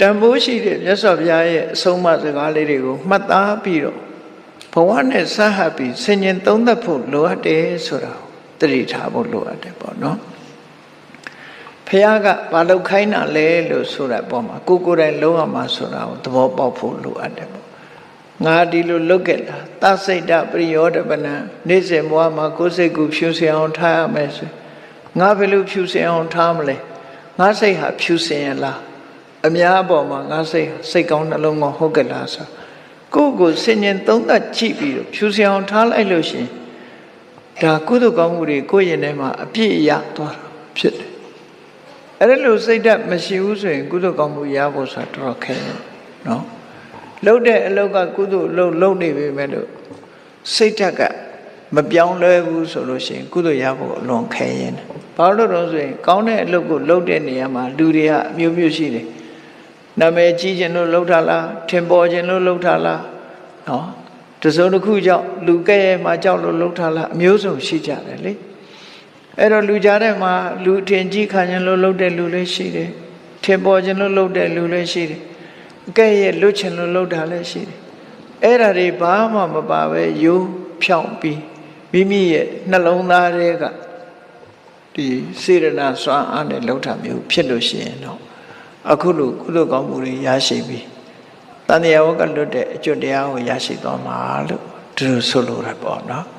တန်ဖိုးရှိတဲ့မြတ်စွာဘုရားရဲ့အဆုံးအမစကားလေးတွေကိုမှတ်သားပြီးတော့ဘဝနဲ့ဆဟပ်ပြီးဆင်ញင်သုံးသပ်ဖို့လိုအပ်တယ်ဆိုတာကိုသတိထားဖို့လိုအပ်တယ်ပေါ့နော်ဖះကဘာလို့ခိုင်းတာလဲလို့ဆိုတဲ့ပုံမှာကိုကိုယ်တိုင်လုံးဝမှာဆိုတာကိုသဘောပေါက်ဖို့လိုအပ်တယ်ပေါ့ငါဒီလိုလုတ်ခဲ့တာသစိတ်တပရိယောတပနံနေ့စဉ်ဘဝမှာကိုယ်စိတ်ကိုဖြူစင်အောင်ထားရမယ်ဆိုငါဘယ်လိုဖြူစင်အောင်ထားမလဲငါစိတ်ဟာဖြူစင်ရလား အများအပေါ်မှာငါစိတ်ဟာစိတ်ကောင်းနှလုံးကောင်းဟုတ်ကဲ့လားဆိုကိုယ့်ကိုယ်စင်ញင်သုံးသပ်ကြည့်ပြီးတော့ဖြူစင်အောင်ထားလိုက်လို့ရှရင်ဒါကုသိုလ်ကောင်းမှုတွေကိုယ့်ရင်ထဲမှာအပြည့်ရသွားတာဖြစ်တယ်အဲ့ဒါလို့စိတ်ဓာတ်မရှိဘူးဆိုရင်ကုသိုလ်ကောင်းမှုရဖို့ဆိုတာတော်တော်ခဲတယ်နော်လှုပ်တဲ့အလုပ်ကကုသိုလ်လှုပ်လှုပ်နေပြီမဲ့လို့စိတ်ဓာတ်ကမပြောင်းလဲဘူးဆိုလို့ရှိရင်ကုသိုလ်ရဖို့အလွန်ခဲရင်တယ်ဘာလို့လဲဆိုရင်ကောင်းတဲ့အလုပ်ကိုလုပ်တဲ့နေရာမှာလူတွေကအမျိုးမျိုးရှိတယ် နာမည်ကြီးခြင်းလို့လှုပ်တာလားထင်ပေါ်ခြင်းလို့လှုပ်တာလားနော်တစုံတစ်ခုကြောင့်လူကဲ့ရဲ့မှာကြောက်လို့လှုပ်တာလားအမျိုးစုံရှိကြတယ်လေအဲ့တော့လူကြားထဲမှာလူထင်ကြီးခံခြင်းလို့လုပ်တဲ့လူလည်းရှိတယ်။ထင်ပေါ်ခြင်းလို့လုပ်တဲ့လူလည်းရှိတယ်။အကဲ့ရဲ့လွတ်ခြင်းလို့လုပ်တာလည်းရှိတယ်။အဲ့ဒါတွေဘာမှမပါပဲယိုးဖြောင်းပြီးမိမိရဲ့နှလုံးသားတွေကဒီစေရနာစွမ်းအားနဲ့လှုပ်တာမျိုးဖြစ်လို့ရှိရင်တော့ အခုလိုကုသိုလ်ကောင်းမှုတွေရရှိပြီးတန်တရားဝကလွတ်တဲ့အကျွတ်တရားကိုရရှိသွားမှာလို့သူတို့ဆိုလိုရပေါ့နော်။